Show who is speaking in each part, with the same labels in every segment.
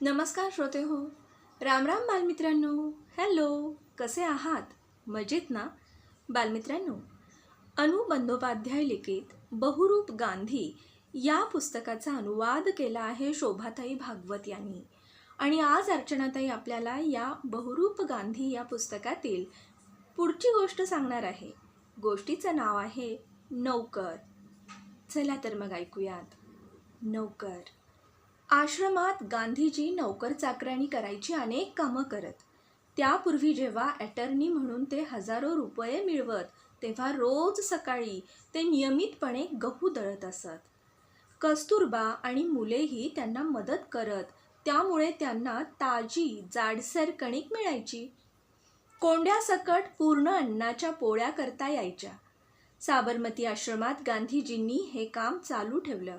Speaker 1: नमस्कार श्रोते हो. रामराम बालमित्रांनो. हॅलो कसे आहात? मजेत ना? बालमित्रांनो अनु बंदोपाध्याय लिखित बहुरूप गांधी या पुस्तकाचा अनुवाद केला आहे शोभाताई भागवत यांनी. आणि आज अर्चनाताई आपल्याला या बहुरूप गांधी या पुस्तकातील पुढची गोष्ट सांगणार आहे. गोष्टीचं नाव आहे नौकर. चला तर मग ऐकूयात. नौकर. आश्रमात गांधीजी नौकर चाकराणी करायची अनेक कामं करत. त्यापूर्वी जेव्हा ॲटर्नी म्हणून ते हजारो रुपये मिळवत तेव्हा रोज सकाळी ते नियमितपणे गहू दळत असत. कस्तुरबा आणि मुलेही त्यांना मदत करत त्यामुळे त्यांना ताजी जाडसर कणिक मिळायची. कोंड्यासकट पूर्ण अन्नाच्या पोळ्या करता यायच्या. साबरमती आश्रमात गांधीजींनी हे काम चालू ठेवलं.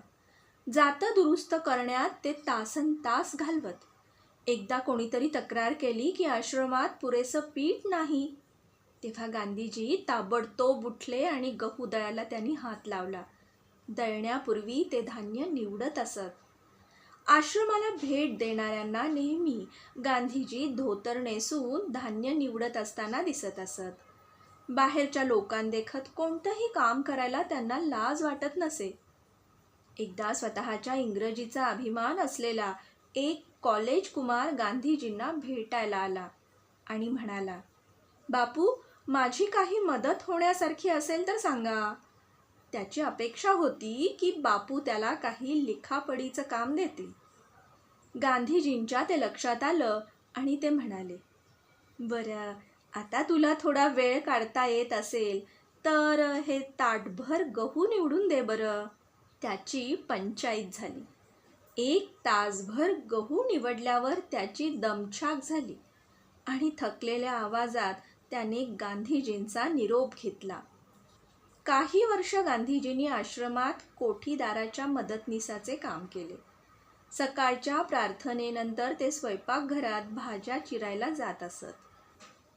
Speaker 1: जातं दुरुस्त करण्यात ते तासन तास घालवत. एकदा कोणीतरी तक्रार केली की आश्रमात पुरेसं पीठ नाही. तेव्हा गांधीजी ताबडतोब उठले आणि गहू दळायला त्यांनी हात लावला. दळण्यापूर्वी ते धान्य निवडत असत. आश्रमाला भेट देणाऱ्यांना नेहमी गांधीजी धोतर नेसून धान्य निवडत असताना दिसत असत. बाहेरच्या लोकांदेखत कोणतंही काम करायला त्यांना लाज वाटत नसे. एकदा स्वतःच्या इंग्रजीचा अभिमान असलेला एक कॉलेज कुमार गांधीजींना भेटायला आला आणि म्हणाला बापू माझी काही मदत होण्यासारखी असेल तर सांगा. त्याची अपेक्षा होती की बापू त्याला काही लिखापडीचं काम देतील. गांधीजींच्या ते लक्षात आलं आणि ते म्हणाले बरं आता तुला थोडा वेळ काढता येत असेल तर हे ताटभर गहू निवडून दे बरं. त्याची पंचायत झाली. एक तासभर गहू निवडल्यावर त्याची दमछाक झाली आणि थकलेल्या आवाजात त्याने गांधीजींचा निरोप घेतला. काही वर्ष गांधीजींनी आश्रमात कोठीदाराच्या मदतनीसाचे काम केले. सकाळच्या प्रार्थनेनंतर ते स्वयंपाकघरात भाज्या चिरायला जात असत.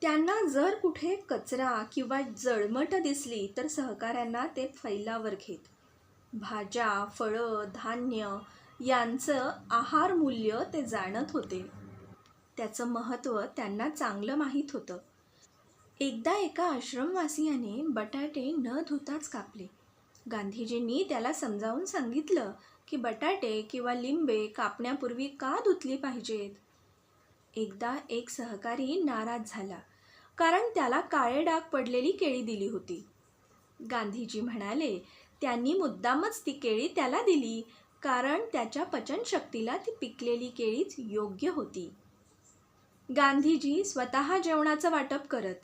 Speaker 1: त्यांना जर कुठे कचरा किंवा जळमट दिसली तर सहकाऱ्यांना ते फैलावर घेत. भाज्या फळं धान्य यांचं आहार मूल्य ते जाणत होते. त्याचं महत्त्व त्यांना चांगलं माहीत होतं. एकदा एका आश्रमवासियाने बटाटे न धुताच कापले. गांधीजींनी त्याला समजावून सांगितलं की बटाटे किंवा लिंबे कापण्यापूर्वी का धुतली पाहिजेत? एकदा एक सहकारी नाराज झाला कारण त्याला काळे डाग पडलेली केळी दिली होती. गांधीजी म्हणाले त्यांनी मुद्दामच ती केळी त्याला दिली कारण त्याच्या पचनशक्तीला ती पिकलेली केळीच योग्य होती. गांधीजी स्वतः जेवणाचं वाटप करत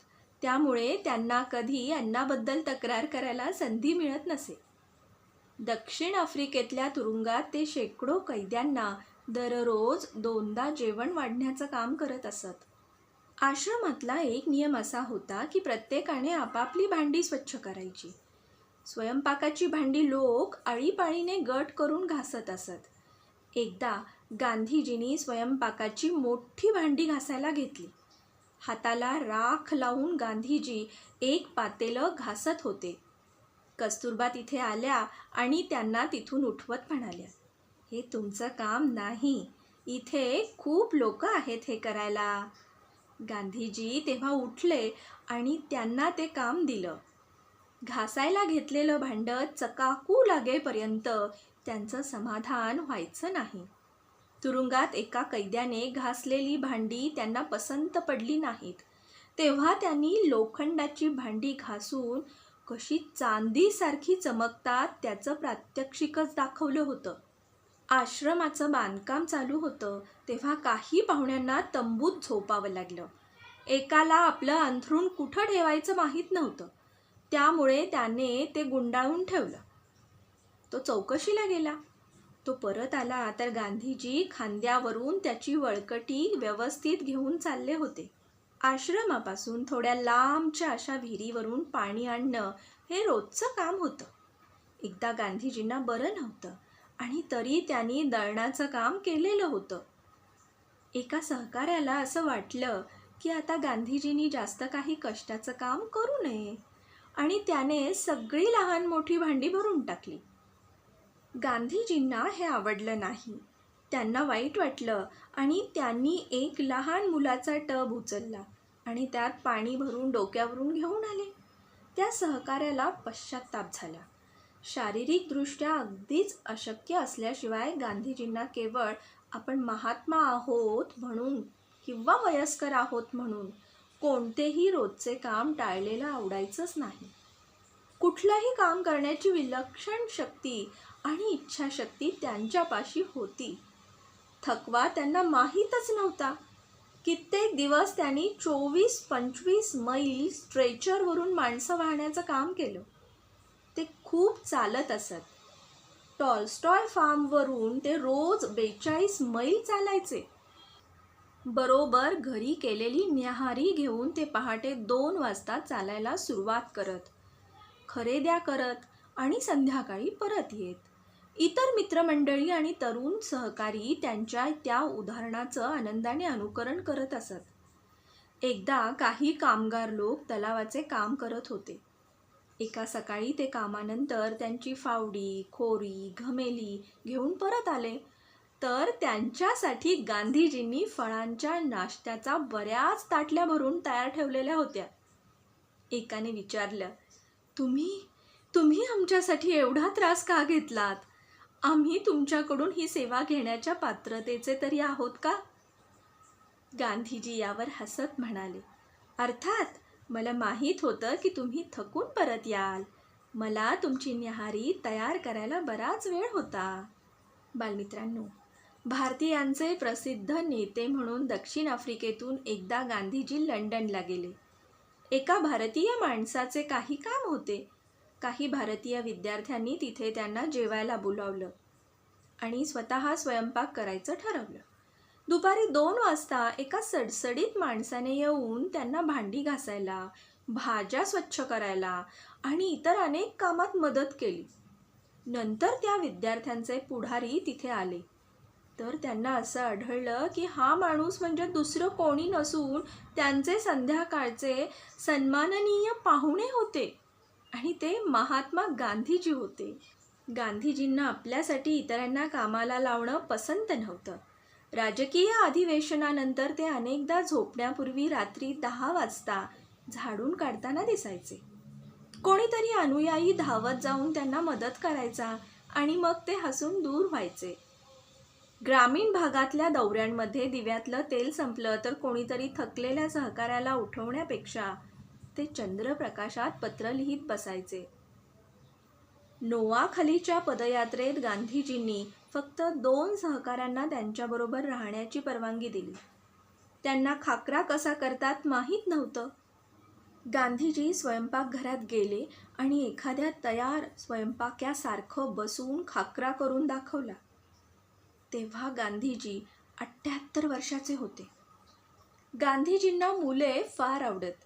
Speaker 1: त्यामुळे त्यांना कधी अन्नाबद्दल तक्रार करायला संधी मिळत नसे. दक्षिण आफ्रिकेतल्या तुरुंगात ते शेकडो कैद्यांना दररोज दोनदा जेवण वाढण्याचं काम करत असत. आश्रमातला एक नियम असा होता की प्रत्येकाने आपापली भांडी स्वच्छ करायची. स्वयंपाकाची भांडी लोक आळीपाळीने गट करून घासत असत. एकदा गांधीजींनी स्वयंपाकाची मोठी भांडी घासायला घेतली. हाताला राख लावून गांधीजी एक पातेलं घासत होते. कस्तुरबा तिथे आल्या आणि त्यांना तिथून उठवत म्हणाल्या हे तुमचं काम नाही. इथे खूप लोक आहेत हे करायला. गांधीजी तेव्हा उठले आणि त्यांना ते काम दिलं. घासायला घेतलेलं भांडं चकाकू लागेपर्यंत त्यांचं समाधान व्हायचं नाही. तुरुंगात एका कैद्याने घासलेली भांडी त्यांना पसंत पडली नाहीत. तेव्हा त्यांनी लोखंडाची भांडी घासून कशी चांदीसारखी चमकतात त्याचं प्रात्यक्षिकच दाखवलं होतं. आश्रमाचं बांधकाम चालू होतं तेव्हा काही पाहुण्यांना तंबूत झोपावं लागलं. एकाला आपलं अंथरूण कुठं ठेवायचं माहीत नव्हतं. त्यामुळे त्याने ते गुंडाळून ठेवलं. तो चौकशीला गेला. तो परत आला. तर गांधीजी खांद्यावरून त्याची वळकटी व्यवस्थित घेऊन चालले होते. आश्रमापासून थोड्या लांबच्या अशा विहिरीवरून पाणी आणणं हे रोजचं काम होतं. एकदा गांधीजींना बरं नव्हतं आणि तरी त्यांनी दळणाचं काम केलेलं होतं. एका सहकाऱ्याला असं वाटलं की आता गांधीजींनी जास्त काही कष्टाचं काम करू नये. आणि त्याने सगळी लहान मोठी भांडी भरून टाकली. गांधीजींना हे आवडलं नाही. त्यांना वाईट वाटलं आणि त्यांनी एक लहान मुलाचा टब उचलला आणि त्यात पाणी भरून डोक्यावरून घेऊन आले. त्या सहकार्याला पश्चाताप झाला. शारीरिकदृष्ट्या अगदीच अशक्य असल्याशिवाय गांधीजींना केवळ आपण महात्मा आहोत म्हणून किंवा वयस्कर आहोत म्हणून कोणतेही रोजचे काम टाळलेलं आवडायचंच नाही. कुठलंही काम करण्याची विलक्षण शक्ती आणि इच्छाशक्ती त्यांच्यापाशी होती. थकवा त्यांना माहीतच नव्हता. कित्येक दिवस त्यांनी चोवीस पंचवीस मैल स्ट्रेचरवरून माणसं वाहण्याचं काम केलं. ते खूप चालत असत. टॉलस्टॉय फार्मवरून ते रोज बेचाळीस मैल चालायचे. बरोबर घरी केलेली न्याहारी घेऊन ते पहाटे दोन वाजता चालायला सुरुवात करत. खरेद्या करत आणि संध्याकाळी परत येत. इतर मित्रमंडळी आणि तरुण सहकारी त्यांच्या त्या उदाहरणाचं आनंदाने अनुकरण करत असत. एकदा काही कामगार लोक तलावाचे काम करत होते. एका सकाळी ते कामानंतर त्यांची फावडी खोरी घमेली घेऊन परत आले. तर त्यांच्यासाठी गांधीजींनी फळांच्या नाश्त्याचा बऱ्याच ताटल्या भरून तयार ठेवलेल्या होत्या. एकाने विचारलं तुम्ही तुम्ही आमच्यासाठी एवढा त्रास का घेतलात? आम्ही तुमच्याकडून ही सेवा घेण्याच्या पात्रतेचे तरी आहोत का? गांधीजी यावर हसत म्हणाले अर्थात मला माहीत होतं की तुम्ही थकून परत याल. मला तुमची न्याहारी तयार करायला बराच वेळ होता. बालमित्रांनो भारतीयांचे प्रसिद्ध नेते म्हणून दक्षिण आफ्रिकेतून एकदा गांधीजी लंडनला गेले. एका भारतीय माणसाचे काही काम होते. काही भारतीय विद्यार्थ्यांनी तिथे त्यांना जेवायला बोलावलं आणि स्वतः स्वयंपाक करायचं ठरवलं. दुपारी दोन वाजता एका सडसडीत माणसाने येऊन त्यांना भांडी घासायला भाज्या स्वच्छ करायला आणि इतर अनेक कामात मदत केली. नंतर त्या विद्यार्थ्यांचे पुढारी तिथे आले. तर त्यांना असं आढळलं की हा माणूस म्हणजे दुसरं कोणी नसून त्यांचे संध्याकाळचे सन्माननीय पाहुणे होते. आणि ते महात्मा गांधीजी होते. गांधीजींना आपल्यासाठी इतरांना कामाला लावणं पसंत नव्हतं. राजकीय अधिवेशनानंतर ते अनेकदा झोपण्यापूर्वी रात्री दहा वाजता झाडून काढताना दिसायचे. कोणीतरी अनुयायी धावत जाऊन त्यांना मदत करायचा आणि मग ते हसून दूर व्हायचे. ग्रामीण भागातल्या दौऱ्यांमध्ये दिव्यातलं तेल संपलं तर कोणीतरी थकलेल्या सहकाऱ्याला उठवण्यापेक्षा ते चंद्रप्रकाशात पत्र लिहित बसायचे. नोवाखालीच्या पदयात्रेत गांधीजींनी फक्त दोन सहकाऱ्यांना त्यांच्याबरोबर राहण्याची परवानगी दिली. त्यांना खाकरा कसा करतात माहीत नव्हतं. गांधीजी स्वयंपाकघरात गेले आणि एखाद्या तयार स्वयंपाक्यासारखं बसून खाकरा करून दाखवला. तेव्हा गांधीजी अठ्ठ्याहत्तर वर्षाचे होते. गांधीजींना मुले फार आवडत.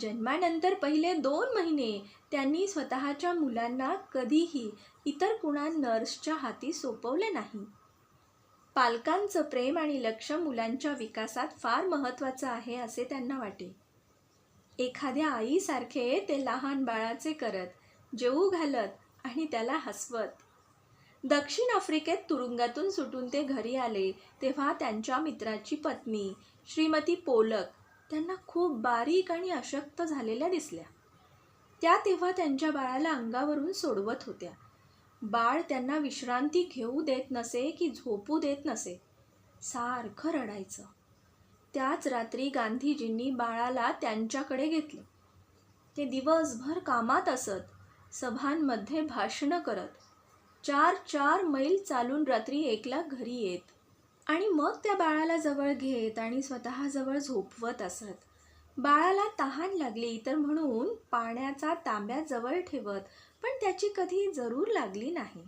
Speaker 1: जन्मानंतर पहिले दोन महिने त्यांनी स्वतःच्या मुलांना कधीही इतर कुणा नर्सच्या हाती सोपवले नाही. पालकांचं प्रेम आणि लक्ष मुलांच्या विकासात फार महत्त्वाचं आहे असे त्यांना वाटे. एखाद्या आईसारखे ते लहान बाळाचे करत जेवू घालत आणि त्याला हसवत. दक्षिण आफ्रिकेत तुरुंगातून सुटून ते घरी आले तेव्हा त्यांच्या मित्राची पत्नी श्रीमती पोलक त्यांना खूप बारीक आणि अशक्त झालेल्या दिसल्या. त्या तेव्हा त्यांच्या बाळाला अंगावरून सोडवत होत्या. बाळ त्यांना विश्रांती घेऊ देत नसे की झोपू देत नसे सारखं रडायचं. त्याच रात्री गांधीजींनी बाळाला त्यांच्याकडे घेतलं. ते दिवसभर कामात असत सभांमध्ये भाषणं करत चार चार मैल चालून रात्री एकला घरी येत. आणि मग त्या बाळाला जवळ घेत आणि स्वतःजवळ झोपवत असत. बाळाला तहान लागली तर म्हणून पाण्याचा तांब्या जवळ ठेवत पण त्याची कधी जरूर लागली नाही.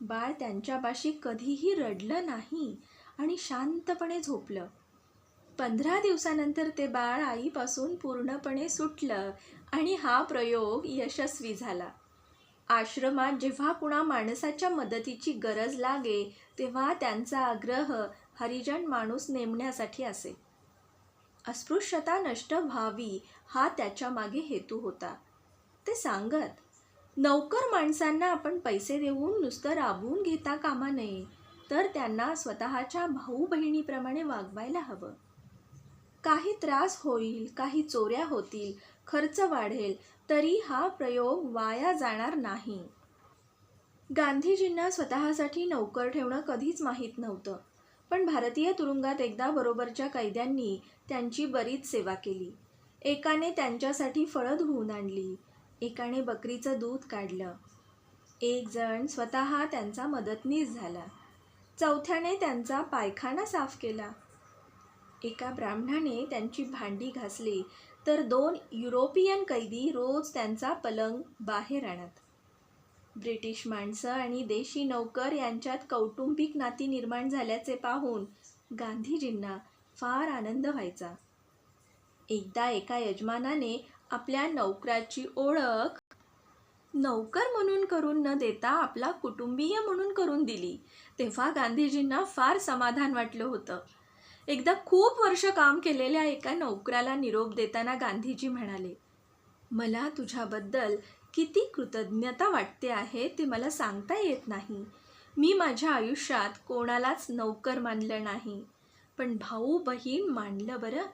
Speaker 1: बाळ त्यांच्यापाशी कधीही रडलं नाही आणि शांतपणे झोपलं. पंधरा दिवसानंतर ते बाळ आईपासून पूर्णपणे सुटलं आणि हा प्रयोग यशस्वी झाला. आश्रमात जेव्हा कुणा माणसाच्या मदतीची गरज लागे तेव्हा त्यांचा आग्रह हरिजन माणूस नेमण्यासाठी असे. अस्पृश्यता नष्ट व्हावी हा त्याच्यामागे हेतू होता. ते सांगत नौकर माणसांना आपण पैसे देऊन नुसतं राबवून घेता कामा नये तर त्यांना स्वतःच्या भाऊ बहिणीप्रमाणे वागवायला हवं. काही त्रास होईल काही चोऱ्या होतील खर्च वाढेल तरी हा प्रयोग वाया जाणार नाही. गांधीजींना स्वतःसाठी नोकर ठेवणं कधीच माहीत नव्हतं. पण भारतीय तुरुंगात एकदा बरोबरच्या कैद्यांनी त्यांची बरीच सेवा केली. एकाने त्यांच्यासाठी फळं धुवून आणली एकाने बकरीचं दूध काढलं. एक जण स्वतः त्यांचा मदतनीस झाला. चौथ्याने त्यांचा पायखाना साफ केला. एका ब्राह्मणाने त्यांची भांडी घासली तर दोन युरोपियन कैदी रोज त्यांचा पलंग बाहेर आणत. ब्रिटिश माणसं आणि देशी नौकर यांच्यात कौटुंबिक नाती निर्माण झाल्याचे पाहून गांधीजींना फार आनंद व्हायचा. एकदा एका यजमानाने आपल्या नौकराची ओळख नौकर म्हणून करून न देता आपला कुटुंबीय म्हणून करून दिली तेव्हा गांधीजींना फार समाधान वाटलं होतं. एकदा खूप वर्ष काम केलेल्या एका नोकराला निरोप देताना गांधीजी म्हणाले मला तुझ्याबद्दल किती कृतज्ञता वाटते आहे ते मला सांगता येत नाही. मी माझ्या आयुष्यात कोणालाच नोकर मानलं नाही. पण भाऊ बहीण मानलं बरं.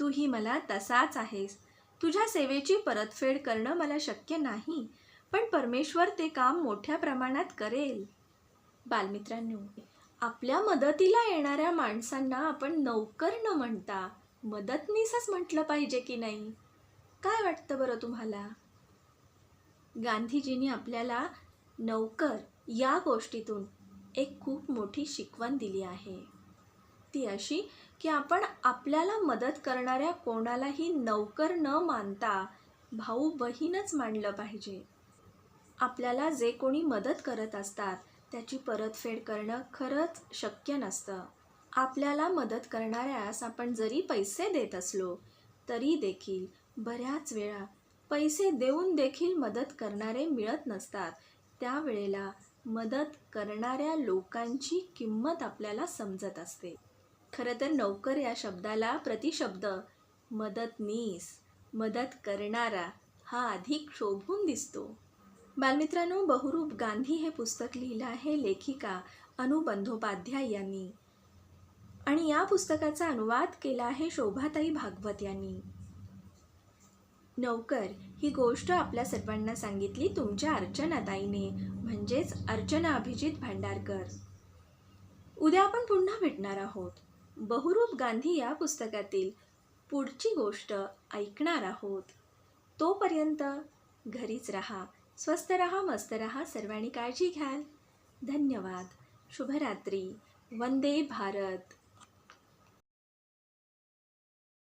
Speaker 1: तूही मला तसाच आहेस. तुझ्या सेवेची परतफेड करणं मला शक्य नाही पण परमेश्वर ते काम मोठ्या प्रमाणात करेल. बालमित्रांनो आपल्या मदतीला येणाऱ्या माणसांना आपण नौकर न म्हणता मदतनीसच म्हटलं पाहिजे की नाही? काय वाटतं बरं तुम्हाला? गांधीजींनी आपल्याला नौकर या गोष्टीतून एक खूप मोठी शिकवण दिली आहे. ती अशी की आपण आपल्याला मदत करणाऱ्या कोणालाही नौकर न मानता भाऊ बहीणच मानलं पाहिजे. आपल्याला जे कोणी मदत करत असतात त्याची परतफेड करणं खरंच शक्य नसतं. आपल्याला मदत करणाऱ्यास आपण जरी पैसे देत असलो तरी देखील बऱ्याच वेळा पैसे देऊन देखील मदत करणारे मिळत नसतात. त्यावेळेला मदत करणाऱ्या लोकांची किंमत आपल्याला समजत असते. खरं तर नोकर या शब्दाला प्रतिशब्द मदतनीस मदत करणारा हा अधिक शोभून दिसतो. बालमित्रांनो बहुरूप गांधी हे पुस्तक लिहिलं आहे लेखिका अनु बंदोपाध्याय यांनी. आणि या पुस्तकाचा अनुवाद केला आहे शोभाताई भागवत यांनी. नौकर ही गोष्ट आपल्या सर्वांना सांगितली तुमच्या अर्चनाताईने म्हणजेच अर्चना अभिजित भांडारकर. उद्या आपण पुन्हा भेटणार आहोत. बहुरूप गांधी या पुस्तकातील पुढची गोष्ट ऐकणार आहोत. तोपर्यंत घरीच राहा. स्वस्त रहा मस्त रहा सर्वांनी काळजी घ्याल. धन्यवाद. शुभरात्री. वंदे भारत.